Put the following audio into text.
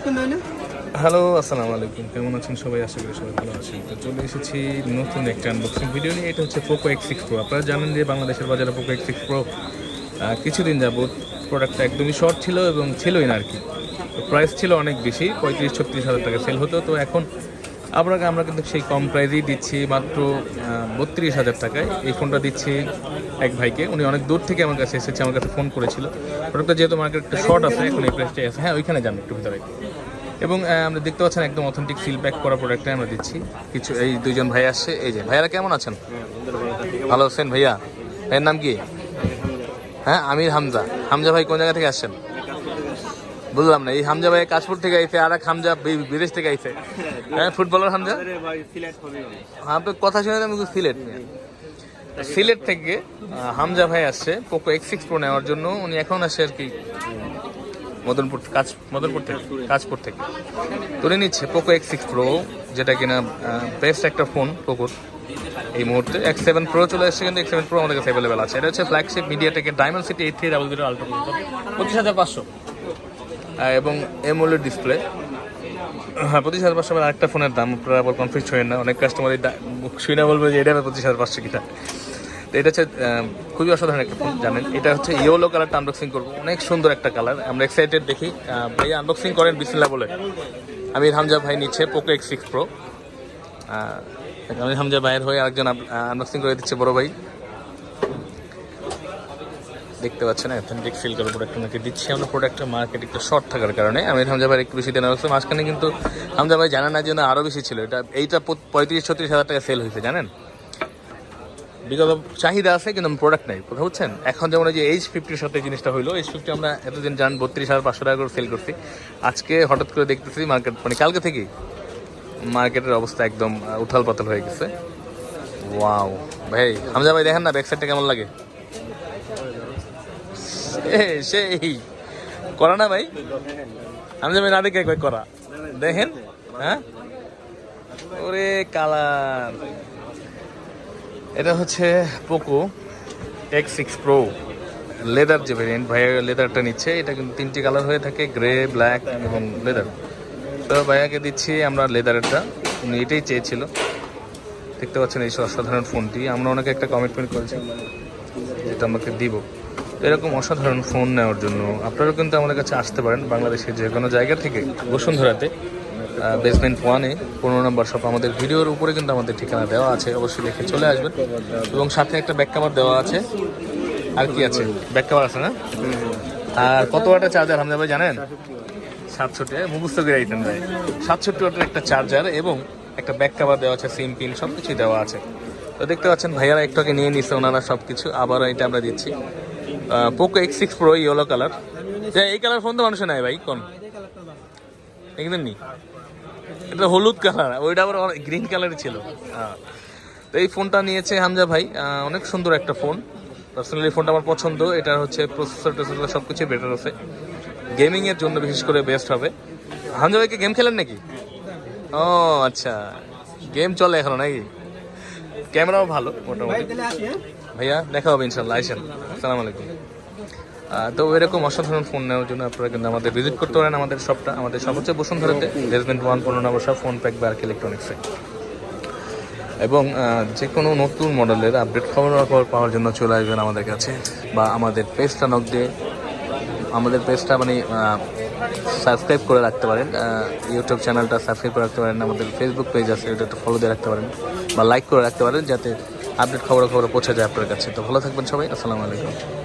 Hello, আসসালামু আলাইকুম। কেমন আছেন সবাই? আশা করি সবাই ভালো আছেন। তো চলে এসেছি নতুন একটা আনবক্সিং ভিডিও নিয়ে। এটা হচ্ছে পোকো এক্স সিক্স প্রো আপনারা জানেন যে বাংলাদেশের বাজারে পোকো এক্স সিক্স প্রো কিছুদিন যাবত প্রোডাক্টটা একদমই শর্ট ছিল এবং ছিলই না আর কি প্রাইস ছিল অনেক বেশি, পঁয়ত্রিশ, ছত্রিশ হাজার টাকা সেল হতো। তো এখন আপনাকে আমরা কিন্তু সেই কম প্রাইজেই দিচ্ছি মাত্র বত্রিশ হাজার টাকায়। এই ফোনটা দিচ্ছি এক ভাইকে। উনি অনেক দূর থেকে আমার কাছে এসেছে, আমার কাছে ফোন করেছিল। প্রোডাক্টটা যেহেতু মার্কেট একটু শর্ট আছে, এখন এই প্রাইসটাই আছে। হ্যাঁ ওইখানে যান একটু ভিতরে। এবং আমরা দেখতে পাচ্ছেন একদম অথেন্টিক সিল প্যাক করা প্রোডাক্টটাই আমরা দিচ্ছি। কিছু এই দুইজন ভাই আসছে এই যে ভাইয়ারা কেমন আছেন? ভালো আছেন ভাইয়া? ভাইয়ের নাম কি? হ্যাঁ আমির হামজা। হামজা ভাই কোন জায়গা থেকে আসছেন? বুঝলাম না এই হামজা ভাই কাশপুর থেকে আইছে আর এক হামজা বিদেশ থেকে আইছে। হ্যাঁ ফুটবলার হামজা? হ্যাঁ আপনার কথা শুনে আমি সিলেট। সিলেট থেকে হামজা ভাই আসছে পোকো এক্স সিক্স প্রো নেওয়ার জন্য। উনি এখন আসছে আর কি মদনপুর কাজ, মদনপুর থেকে, কাজপুর থেকে। তুলে নিচ্ছে পোকো এক্স সিক্স প্রো যেটা কিনা বেস্ট একটা ফোন পোকোর এই মুহূর্তে এক্স সেভেন প্রো চলে এসেছে, কিন্তু এক্স সেভেন প্রো আমাদের কাছে অ্যাভেলেবেল আছে। এটা হচ্ছে ফ্ল্যাগশিপ মিডিয়া থেকে diamond city eight three double zero ultra পঁচিশ হাজার পাঁচশো। এবং এমোলের ডিসপ্লে হ্যাঁ পঁচিশ হাজার পাঁচশো আরেকটা ফোনের দাম, আপনারা আবার কনফিউজ হয়ে না। অনেক কাস্টমার শুই না বলবে যে এটা পঁচিশ হাজার পাঁচশো তো এটা হচ্ছে খুবই অসাধারণ একটা ফোন জানেন? এটা হচ্ছে ইয়েলো কালারটা আনবক্সিং করব। অনেক সুন্দর একটা কালার আমরা এক্সাইটেড দেখি। ভাই আনবক্সিং করেন বিসমিল্লা বলে। আমির হামজা ভাই নিচ্ছে Poco X six Pro Amir Hamza ভাইয়ের হয়ে আরেকজন আনবক্সিং করে দিচ্ছে, বড় ভাই। দেখতে পাচ্ছেন অথেন্টিক ফিল করে প্রোডাক্ট ওনাকে দিচ্ছি। আমরা প্রোডাক্টের মার্কেট একটু শর্ট থাকার কারণে আমি হামজা ভাই একটু বেশি দেওয়া হচ্ছে মাঝখানে কিন্তু হামজা ভাই জানা না জন্য আরও বেশি ছিল। এটা, এইটা পঁয়ত্রিশ ছত্রিশ হাজার টাকা সেল হয়েছে, জানেন? বিগত চাহিদা আছে, কিন্তু প্রোডাক্ট নাই। কথা বুঝছেন? এখন যেমন যে এইচ ফিফটির সাথে জিনিসটা হইল এইচ ফিফটি আমরা এতদিন জান বত্রিশ হাজার পাঁচশো টাকা করে সেল করছি। আজকে হঠাৎ করে দেখতেছি মার্কেট মানে কালকে থেকেই মার্কেটের অবস্থা একদম উথাল পাতাল হয়ে গেছে। ওয়াও ভাই, হামজা ভাই, দেখেন না ব্যাক সাইডটা কেমন লাগে? সেই। করা না ভাই? আমি যাবে না দেখে কই করা। দেখেন হ্যাঁ? ওরে কালার। এটা হচ্ছে Poco X six Pro leather যে ভেরিয়েন্ট ভাইয়া লেদারটা নিচ্ছে। এটা কিন্তু তিনটি কালার হয়ে থাকে গ্রে ব্ল্যাক এবং লেদার তো ভাইয়াকে দিচ্ছি আমরা লেদারেরটা উনি এটাই চেয়েছিল। দেখতে পাচ্ছেন এই অসাধারণ ফোনটি। আমরা ওনাকে একটা কমিটমেন্ট করেছি যেটা আমাকে দিব। এরকম অসাধারণ ফোন নেওয়ার জন্য আপনারাও কিন্তু আমাদের কাছে আসতে পারেন বাংলাদেশের যে কোনো জায়গা থেকে। বসুন্ধরাতে। বেসমেন্ট ওয়ানে পনেরো নম্বর শপ আমাদের ভিডিওর উপরে কিন্তু আমাদের ঠিকানা দেওয়া আছে, অবশ্যই দেখে চলে আসবেন। এবং সাথে একটা ব্যাক কাভার দেওয়া আছে। আর কি আছে? ব্যাক কাভার আছে না? আর কত ওয়াটের চার্জার হামজা ভাই, জানেন? সাতষট্টি মুখস্থ করে আইতেন ভাই। সাতষট্টি ওয়াটের একটা চার্জার এবং একটা ব্যাক কাভার দেওয়া আছে সিম পিন সব কিছুই দেওয়া আছে। তো দেখতে পাচ্ছেন, ভাইয়ারা একটু আগে নিয়ে নিচ্ছে ওনারা সব কিছু আবারও এটা আমরা দিচ্ছি। Poco X six Pro yellow colour এই কালার ফোন তো মানুষের নাই ভাই, কোন? একদম নি এটা হলুদ কালার ওইটা আবার গ্রিন কালারই ছিল। হ্যাঁ। তো এই ফোনটা নিয়েছে হামজা ভাই। অনেক সুন্দর একটা ফোন। পার্সোনালি ফোনটা আমার পছন্দ। এটার হচ্ছে প্রসেসর টেসেসর সব কিছুই বেটার আছে। গেমিংয়ের জন্য বিশেষ করে বেস্ট হবে। হামজা ভাইকে গেম খেলেন নাকি? ও আচ্ছা। গেম চলে এখনও নাকি? ক্যামেরাও ভালো মোটামুটি। ভাইয়া দেখা হবে ইনশাল্লাহ। আইসেন আসসালামু আলাইকুম। তো এরকম অসাধারণ ফোন নেওয়ার জন্য আপনারা কিন্তু আমাদের ভিজিট করতে পারেন আমাদের শপটা আমাদের শপ হচ্ছে বসুন্ধরাতে। বেসমেন্ট ওয়ান পনেরো নম্বর শপ ফোন প্যাক বার্ক ইলেকট্রনিক্সে এবং যে কোনো নতুন মডেলের আপডেট খবর খবর পাওয়ার জন্য চলে আসবেন আমাদের কাছে বা আমাদের পেজটা নক দিয়ে। আমাদের পেজটা মানে সাবস্ক্রাইব করে রাখতে পারেন। ইউটিউব চ্যানেলটা সাবস্ক্রাইব করে রাখতে পারেন। আমাদের ফেসবুক পেজ আছে, ওটা একটু ফলো দিয়ে রাখতে পারেন বা লাইক করে রাখতে পারেন যাতে আপডেট খবর খবর পৌঁছে যায় আপনার কাছে। তো ভালো থাকবেন সবাই। আসসালামু আলাইকুম।